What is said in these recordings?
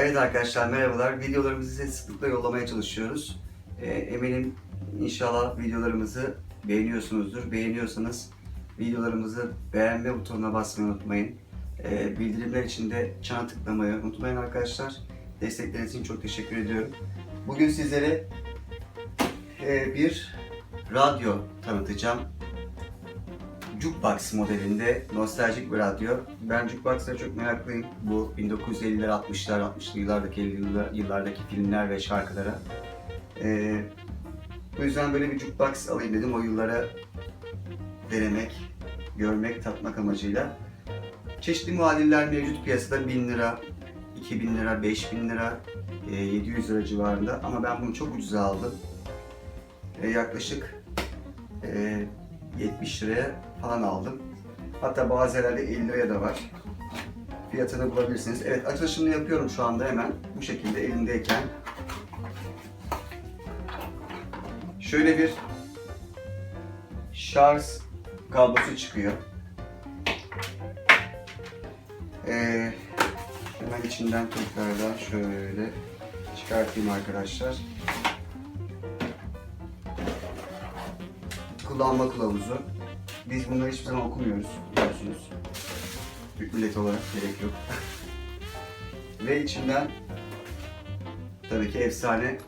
Evet arkadaşlar merhabalar. Videolarımızı size sıklıkla yollamaya çalışıyoruz. Ee, eminim inşallah videolarımızı beğeniyorsunuzdur. Beğeniyorsanız videolarımızı beğenme butonuna basmayı unutmayın. Ee, bildirimler için de çana tıklamayı unutmayın arkadaşlar. Destekleriniz için çok teşekkür ediyorum. Bugün sizlere e, bir radyo tanıtacağım. Jukebox modelinde nostaljik bir radyo. Ben Jukebox'lara çok meraklıyım. Bu 1950'ler, 60'lar, 60'lı yıllardaki 50'li yıllar- yıllardaki filmler ve şarkılara. Ee, bu yüzden böyle bir Jukebox alayım dedim. O yıllara denemek, görmek, tatmak amacıyla. Çeşitli muadiller mevcut piyasada 1000 lira, 2000 lira, 5000 lira, e, 700 lira civarında. Ama ben bunu çok ucuza aldım. E, yaklaşık e, 70 liraya falan aldım. Hatta bazı yerlerde 50 liraya da var. Fiyatını bulabilirsiniz. Evet açılışını yapıyorum şu anda hemen. Bu şekilde elimdeyken. Şöyle bir şarj kablosu çıkıyor. Ee, hemen içinden tekrardan şöyle çıkartayım arkadaşlar. Kullanma kılavuzu. Biz bunları hiçbir zaman okumuyoruz biliyorsunuz. Türk milleti olarak gerek yok. Ve içinden tabii ki efsane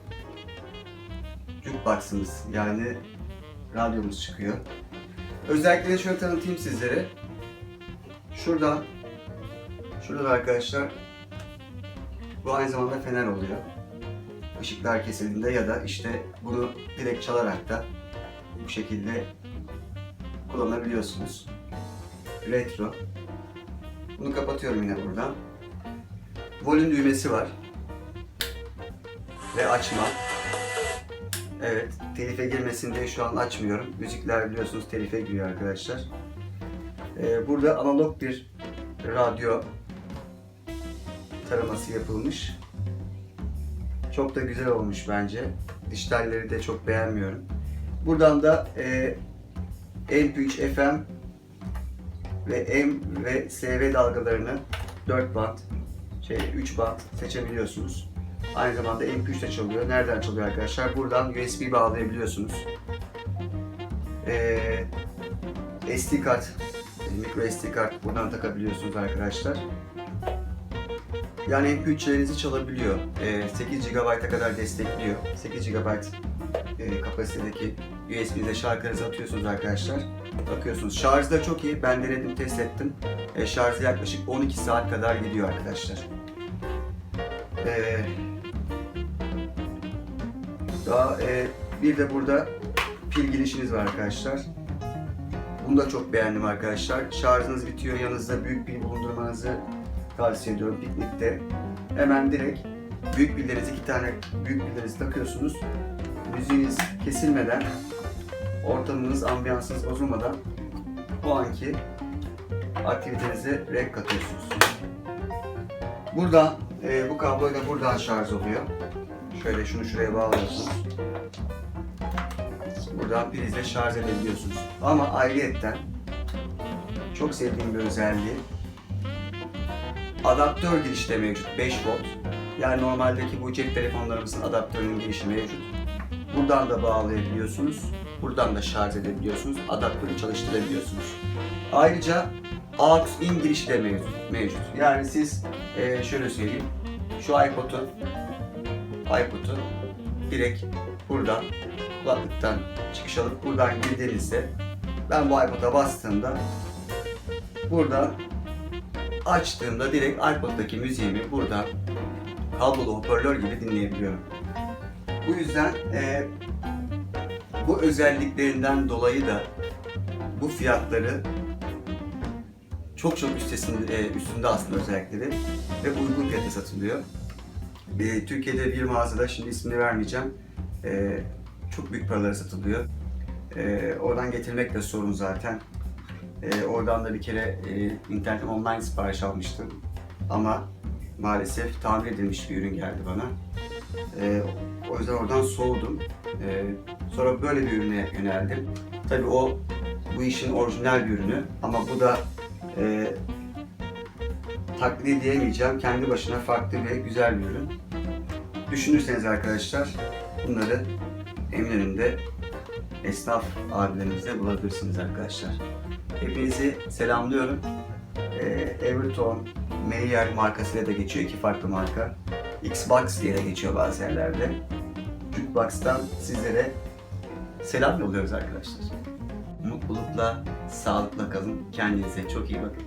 jukebox'ımız yani radyomuz çıkıyor. Özellikle şöyle tanıtayım sizlere. Şuradan, şuradan arkadaşlar bu aynı zamanda fener oluyor. Işıklar kesildiğinde ya da işte bunu direkt çalarak da bu şekilde kullanabiliyorsunuz. Retro. Bunu kapatıyorum yine buradan. Volüm düğmesi var. Ve açma. Evet, telife girmesin diye şu an açmıyorum. Müzikler biliyorsunuz telife giriyor arkadaşlar. Ee, burada analog bir radyo taraması yapılmış. Çok da güzel olmuş bence. Dijitalleri de çok beğenmiyorum. Buradan da e, MP3 FM ve M ve SV dalgalarını 4 band, şey 3 band seçebiliyorsunuz. Aynı zamanda MP3 de çalıyor. Nereden çalıyor arkadaşlar? Buradan USB bağlayabiliyorsunuz. Ee, SD kart, micro SD kart buradan takabiliyorsunuz arkadaşlar. Yani MP3'lerinizi çalabiliyor. Ee, 8 GB'a kadar destekliyor. 8 GB e, kapasitedeki USB'de şarkınızı atıyorsunuz arkadaşlar. Bakıyorsunuz. Şarjı da çok iyi. Ben denedim, test ettim. E, şarjı yaklaşık 12 saat kadar gidiyor arkadaşlar. E, daha e, bir de burada pil girişiniz var arkadaşlar. Bunu da çok beğendim arkadaşlar. Şarjınız bitiyor. Yanınızda büyük pil bulundurmanızı tavsiye ediyorum piknikte. Hemen direkt büyük pillerinizi iki tane büyük pillerinizi takıyorsunuz müziğiniz kesilmeden, ortamınız, ambiyansınız bozulmadan o anki aktivitenize renk katıyorsunuz. Buradan, e, bu kabloyla buradan şarj oluyor. Şöyle şunu şuraya bağlıyorsunuz. Buradan prizle şarj edebiliyorsunuz. Ama ayrıyetten çok sevdiğim bir özelliği adaptör girişi de mevcut 5 volt. Yani normaldeki bu cep telefonlarımızın adaptörünün girişi mevcut. Buradan da bağlayabiliyorsunuz. Buradan da şarj edebiliyorsunuz. Adaptörü çalıştırabiliyorsunuz. Ayrıca aux-in girişi de mevcut. mevcut. Yani siz e, şöyle söyleyeyim. Şu iPod'u iPod'u direkt buradan kulaklıktan çıkış alıp buradan girdiğinizde ben bu iPod'a bastığımda buradan açtığımda direkt iPod'daki müziğimi buradan kablolu hoparlör gibi dinleyebiliyorum. Bu yüzden e, bu özelliklerinden dolayı da bu fiyatları çok çok üstesinde, e, üstünde aslında özellikleri ve uygun fiyata satılıyor. E, Türkiye'de bir mağazada, şimdi ismini vermeyeceğim, e, çok büyük paralara satılıyor. E, oradan getirmek de sorun zaten. E, oradan da bir kere e, internetten online sipariş almıştım. Ama maalesef tamir edilmiş bir ürün geldi bana. E, o yüzden oradan soğudum. E, sonra böyle bir ürüne yöneldim. Tabii o bu işin orijinal bir ürünü ama bu da e, taklidi diyemeyeceğim. Kendi başına farklı ve güzel bir ürün. Düşünürseniz arkadaşlar bunları Eminönü'nde esnaf abilerimizde bulabilirsiniz arkadaşlar. Hepinizi selamlıyorum. Ee, Everton, Meyer markasıyla da geçiyor. iki farklı marka. Xbox diye de geçiyor bazı yerlerde. Jukebox'tan sizlere selam yolluyoruz arkadaşlar. Mutlulukla, sağlıkla kalın. Kendinize çok iyi bakın.